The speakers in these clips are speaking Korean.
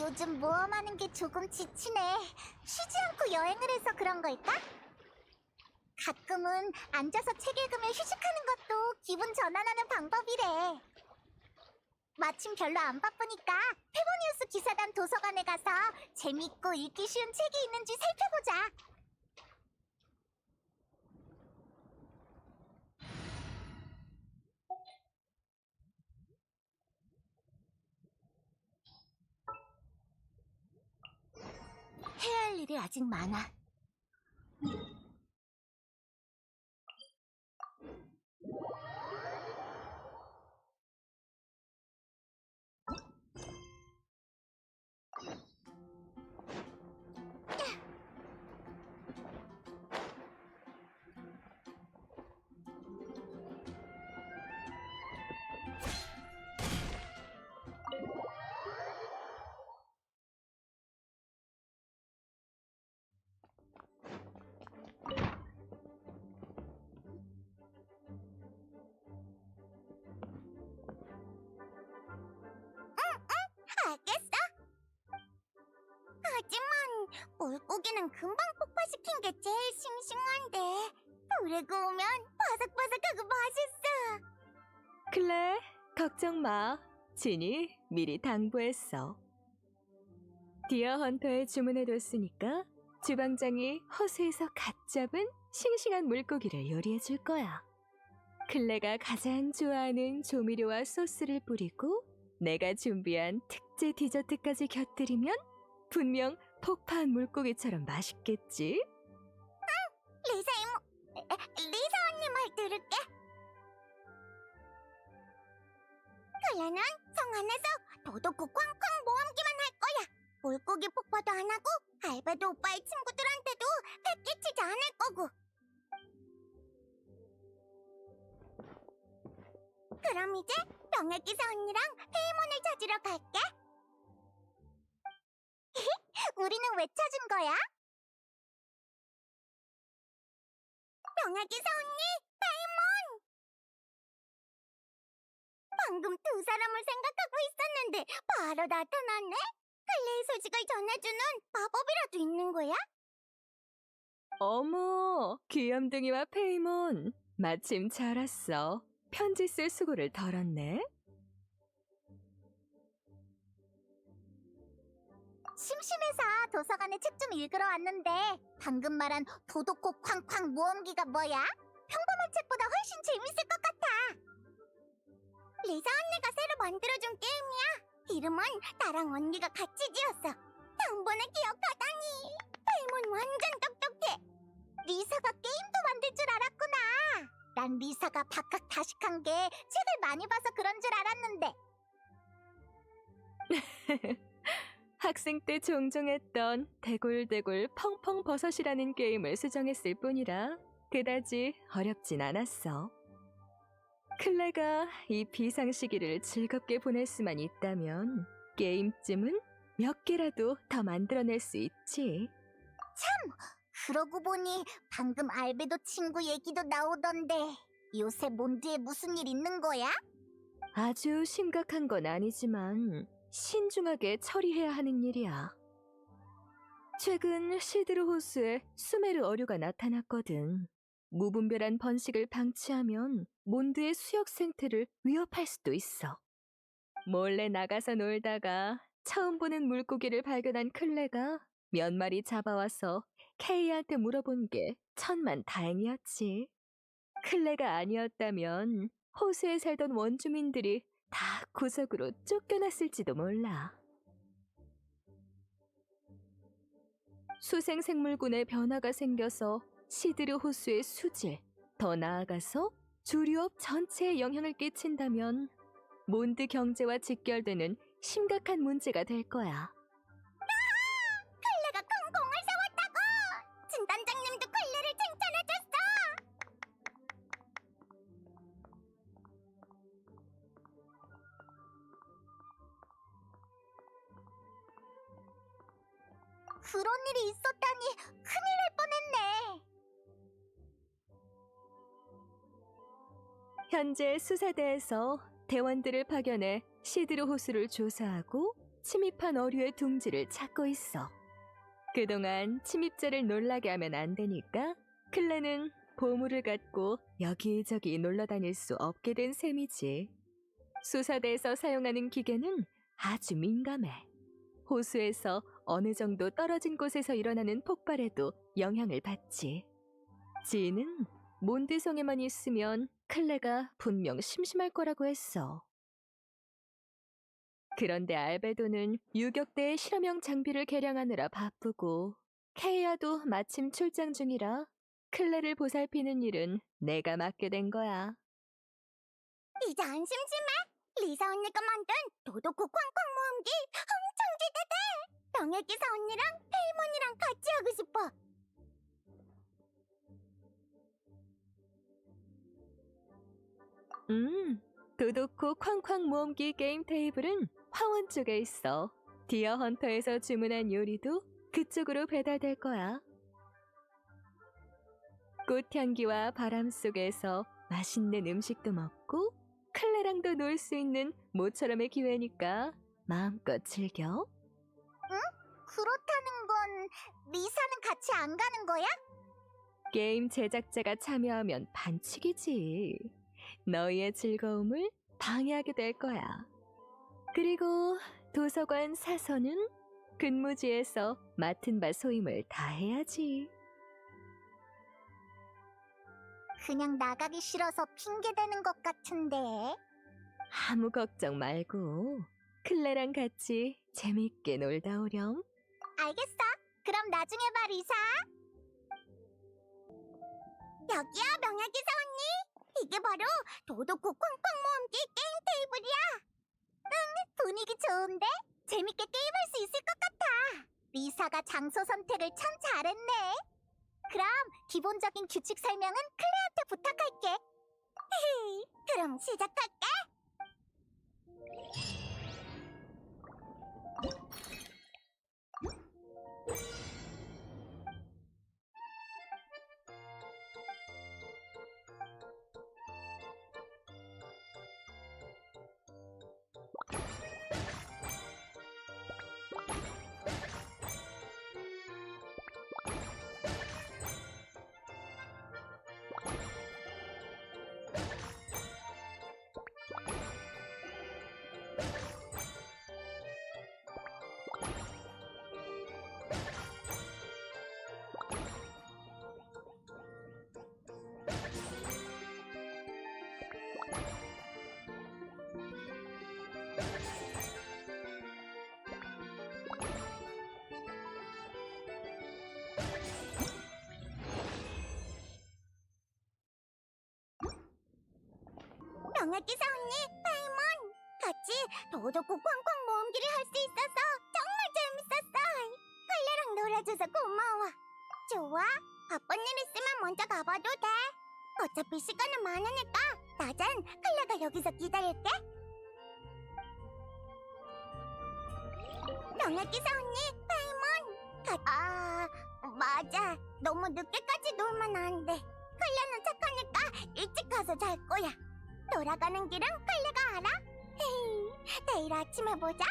요즘 모험하는 게 조금 지치네. 쉬지 않고 여행을 해서 그런 걸까? 가끔은 앉아서 책 읽으며 휴식하는 것도 기분 전환하는 방법이래. 마침 별로 안 바쁘니까 페보니우스 기사단 도서관에 가서 재밌고 읽기 쉬운 책이 있는지 살펴보자. 해야 할 일이 아직 많아. 알겠어. 하지만 물고기는 금방 폭파시킨 게 제일 싱싱한데 오래 구우면 바삭바삭하고 맛있어. 클레, 걱정 마. 진이 미리 당부했어. 디어 헌터에 주문해뒀으니까 주방장이 호수에서 갓 잡은 싱싱한 물고기를 요리해줄 거야. 클레가 가장 좋아하는 조미료와 소스를 뿌리고 내가 준비한 특 제 디저트까지 곁들이면 분명 폭파한 물고기처럼 맛있겠지? 리사 이모, 에, 리사 언니 말 들을게. 클레는 성 안에서 도둑고 쾅쾅 모험기만 할 거야. 물고기 폭파도 안 하고 알베도 오빠의 친구들한테도 패끼치지 않을 거고. 그럼 이제 병해기사 언니랑 페이몬을 찾으러 갈게. 우리는 왜 찾은 거야? 병아기사 언니, 페이몬! 방금 두 사람을 생각하고 있었는데 바로 나타났네? 클레의 소식을 전해주는 마법이라도 있는 거야? 어머, 귀염둥이와 페이몬. 마침 잘 왔어. 편지 쓸 수고를 덜었네. 심심해서 도서관에 책 좀 읽으러 왔는데 방금 말한 도도코 쾅쾅 모험기가 뭐야? 평범한 책보다 훨씬 재밌을 것 같아. 리사 언니가 새로 만들어준 게임이야. 이름은 나랑 언니가 같이 지었어. 단번에 기억하다니. 페이몬 완전 똑똑해. 리사가 게임도 만들 줄 알았구나. 난 리사가 박학다식한 게 책을 많이 봐서 그런 줄 알았는데 학생 때 종종 했던 대굴대굴 펑펑 버섯이라는 게임을 수정했을 뿐이라 그다지 어렵진 않았어. 클레가 이 비상시기를 즐겁게 보낼 수만 있다면 게임쯤은 몇 개라도 더 만들어낼 수 있지. 그러고 보니 방금 알베도 친구 얘기도 나오던데 요새 몬드에 무슨 일 있는 거야? 아주 심각한 건 아니지만 신중하게 처리해야 하는 일이야. 최근 시드르 호수에 수메르 어류가 나타났거든. 무분별한 번식을 방치하면 몬드의 수역 생태를 위협할 수도 있어. 몰래 나가서 놀다가 처음 보는 물고기를 발견한 클레가 몇 마리 잡아와서 케이한테 물어본 게 천만 다행이었지. 클레가 아니었다면 호수에 살던 원주민들이 다 구석으로 쫓겨났을지도 몰라. 수생생물군의 변화가 생겨서 시드르 호수의 수질, 더 나아가서 주류업 전체에 영향을 끼친다면 몬드 경제와 직결되는 심각한 문제가 될 거야. 현재 수사대에서 대원들을 파견해 시드르 호수를 조사하고 침입한 어류의 둥지를 찾고 있어. 그동안 침입자를 놀라게 하면 안 되니까 클레는 보물을 갖고 여기저기 놀러 다닐 수 없게 된 셈이지. 수사대에서 사용하는 기계는 아주 민감해. 호수에서 어느 정도 떨어진 곳에서 일어나는 폭발에도 영향을 받지. 지인은 몬드성에만 있으면 클레가 분명 심심할 거라고 했어. 그런데 알베도는 유격대의 실험용 장비를 개량하느라 바쁘고 케이아도 마침 출장 중이라 클레를 보살피는 일은 내가 맡게 된 거야. 이제 안 심심해? 리사 언니가 만든 도도코 쾅쾅 모음기 엄청 기대돼! 병의 기사 언니랑 페이몬이랑 같이 하고 싶어! 음, 도도코 쾅쾅 모음기 게임 테이블은 화원 쪽에 있어. 디어 헌터에서 주문한 요리도 그쪽으로 배달될 거야. 꽃향기와 바람 속에서 맛있는 음식도 먹고 클레랑도 놀 수 있는 모처럼의 기회니까 마음껏 즐겨. 그렇다는 건 리사는 같이 안 가는 거야? 게임 제작자가 참여하면 반칙이지. 너희의 즐거움을 방해하게 될 거야. 그리고 도서관 사서는 근무지에서 맡은 바 소임을 다 해야지. 그냥 나가기 싫어서 핑계대는 것 같은데. 아무 걱정 말고 클레랑 같이 재밌게 놀다 오렴. 알겠어. 그럼 나중에 봐, 리사. 여기야, 명예기사 언니. 이게 바로 도도코 쾅쾅 모음기 게임 테이블이야. 응, 분위기 좋은데? 재밌게 게임할 수 있을 것 같아. 리사가 장소 선택을 참 잘했네. 그럼 기본적인 규칙 설명은 클레한테 부탁할게. 그럼 시작할게. 명예기사 언니, 파이몬 같이 도도코 쾅쾅 모음기를 할 수 있어서 정말 재밌었어. 클레랑 놀아줘서 고마워. 좋아, 바쁜 일 있으면 먼저 가봐도 돼. 어차피 시간은 많으니까 낮엔 클레가 여기서 기다릴게. 명예기사 언니, 파이몬 같이... 아, 맞아. 너무 늦게까지 놀면 안 돼. 클레는 착하니까 일찍 가서 잘 거야. 돌아가는 길은 클레가 알아? 헤이, 내일 아침에 보자.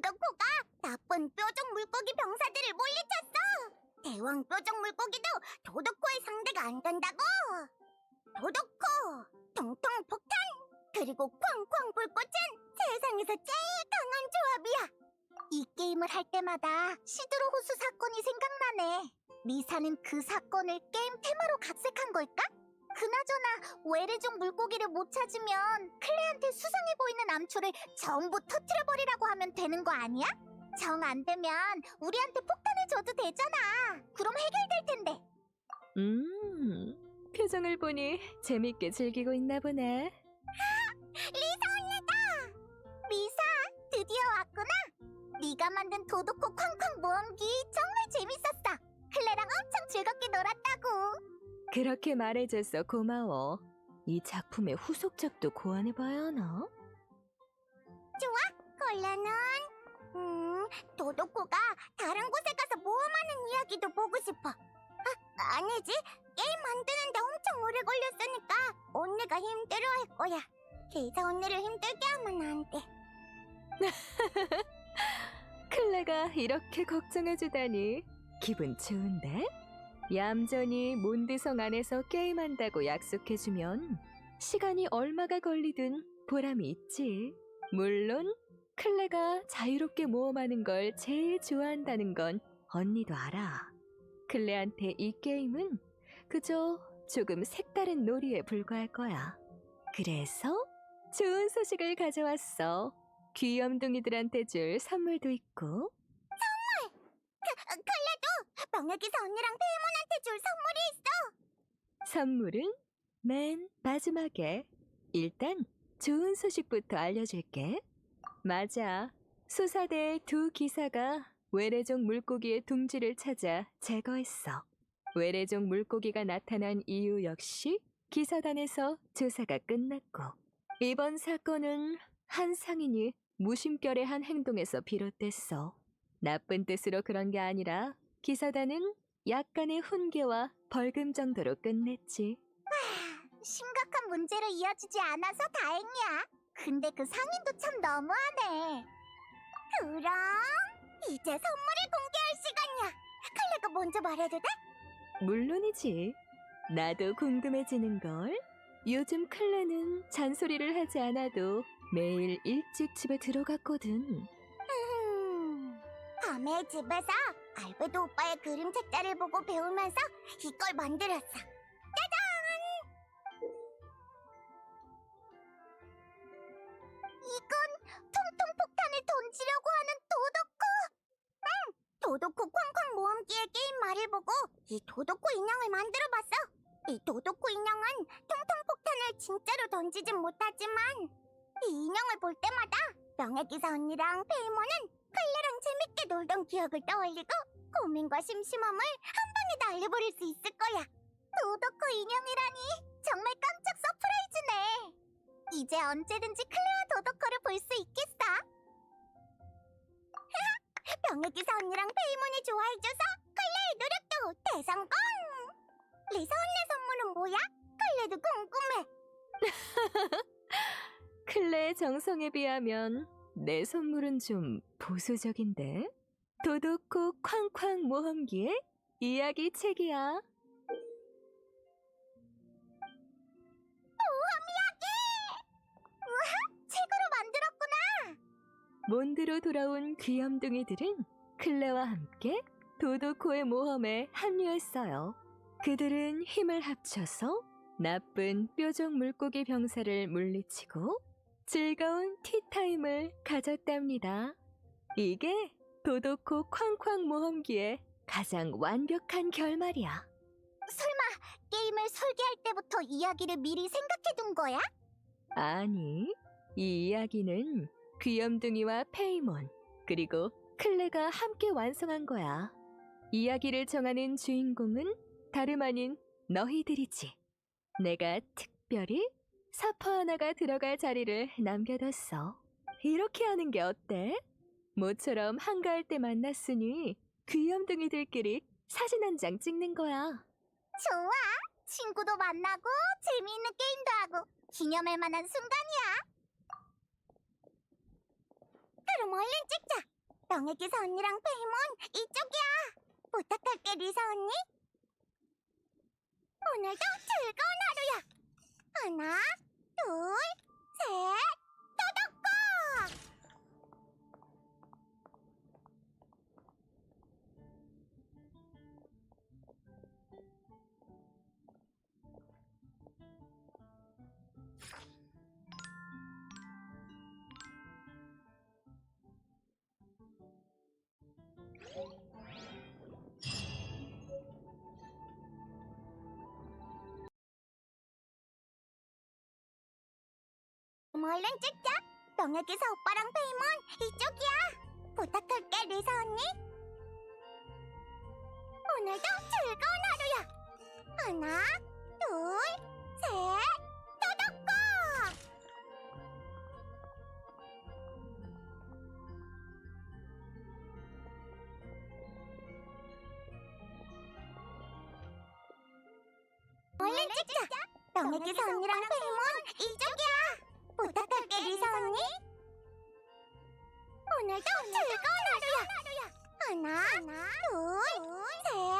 도덕코가 나쁜 뾰족 물고기 병사들을 물리쳤어. 대왕 뾰족 물고기도 도덕코의 상대가 안 된다고. 도덕코, 통통 폭탄, 그리고 쾅쾅 불꽃은 세상에서 제일 강한 조합이야. 이 게임을 할 때마다 시드로 호수 사건이 생각나네. 리사는 그 사건을 게임 테마로 각색한 걸까? 그나저나 외래종 물고기를 못 찾으면 클레한테 암초를 전부 터트려버리라고 하면 되는 거 아니야? 정 안 되면 우리한테 폭탄을 줘도 되잖아. 그럼 해결될 텐데. 음, 표정을 보니 재밌게 즐기고 있나 보네. 리사 언니다! 리사, 드디어 왔구나. 네가 만든 도도코 쾅쾅 모험기 정말 재밌었어. 클레랑 엄청 즐겁게 놀았다고. 그렇게 말해줘서 고마워. 이 작품의 후속작도 고안해봐야 하나? 콜라는 음, 도도코가 다른 곳에 가서 모험하는 이야기도 보고 싶어. 아, 아니지. 게임 만드는데 엄청 오래 걸렸으니까 언니가 힘들어할 거야. 리사 언니를 힘들게 하면 안 돼. 클레가 이렇게 걱정해주다니 기분 좋은데? 얌전히 몬드성 안에서 게임한다고 약속해주면 시간이 얼마가 걸리든 보람이 있지. 물론 클레가 자유롭게 모험하는 걸 제일 좋아한다는 건 언니도 알아. 클레한테 이 게임은 그저 조금 색다른 놀이에 불과할 거야. 그래서 좋은 소식을 가져왔어. 귀염둥이들한테 줄 선물도 있고 명예기사 언니랑 페이몬한테 줄 선물이 있어. 선물은 맨 마지막에 일단 좋은 소식부터 알려줄게. 맞아. 수사대 두 기사가 외래종 물고기의 둥지를 찾아 제거했어. 외래종 물고기가 나타난 이유 역시 기사단에서 조사가 끝났고 이번 사건은 한 상인이 무심결의 한 행동에서 비롯됐어. 나쁜 뜻으로 그런 게 아니라 기사단은 약간의 훈계와 벌금 정도로 끝냈지. 심각한 문제로 이어지지 않아서 다행이야. 근데 그 상인도 참 너무하네. 그럼 이제 선물을 공개할 시간이야. 클레가 먼저 말해도 돼? 물론이지. 나도 궁금해지는 걸. 요즘 클레는 잔소리를 하지 않아도 매일 일찍 집에 들어갔거든. 음, 밤에 집에서 알베도 오빠의 그림 책자를 보고 배우면서 이걸 만들었어. 던지려고 하는 도도코. 응, 도도코 쾅쾅 모험기의 게임 말을 보고 이 도도코 인형을 만들어봤어. 이 도도코 인형은 통통 폭탄을 진짜로 던지진 못하지만 이 인형을 볼 때마다 명예기사 언니랑 페이모는 클레랑 재밌게 놀던 기억을 떠올리고 고민과 심심함을 한 방에 날려버릴 수 있을 거야. 도도코 인형이라니 정말 깜짝 서프라이즈네. 이제 언제든지 클레와 도도코를 볼 수 있겠어. 명예기사 언니랑 페이몬이 좋아해줘서 클레의 노력도 대성공! 리사 언니 선물은 뭐야? 클레도 궁금해. 클레의 정성에 비하면 내 선물은 좀 보수적인데. 도도코 쾅쾅 모험기의 이야기 책이야. 몬드로 돌아온 귀염둥이들은 클레와 함께 도도코의 모험에 합류했어요. 그들은 힘을 합쳐서 나쁜 뾰족 물고기 병사를 물리치고 즐거운 티타임을 가졌답니다. 이게 도도코 쾅쾅 모험기의 가장 완벽한 결말이야. 설마 게임을 설계할 때부터 이야기를 미리 생각해 둔 거야? 아니, 이 이야기는 귀염둥이와 페이몬, 그리고 클레가 함께 완성한 거야. 이야기를 정하는 주인공은 다름 아닌 너희들이지. 내가 특별히 사퍼 하나가 들어갈 자리를 남겨뒀어. 이렇게 하는 게 어때? 모처럼 한가할 때 만났으니 귀염둥이들끼리 사진 한 장 찍는 거야. 좋아. 친구도 만나고 재미있는 게임도 하고 기념할 만한 순간이야. 그럼 얼른 찍자. 명예기사 언니랑 페이몬 이쪽이야. 부탁할게 리사 언니. 오늘도 즐거운 하루야. 하나, 둘, 셋, 얼른 찍자. 명예기사 오빠랑 페이몬 이쪽이야. 부탁할게 리사 언니. 오늘도 즐거운 하루야. 하나, 둘, 셋, 도덕고! 얼른 찍자. 명예기사 언니랑 페이몬 이쪽이야. 부탁할게 리사 언니. 오늘도 즐거운 하루야. 하나, 둘,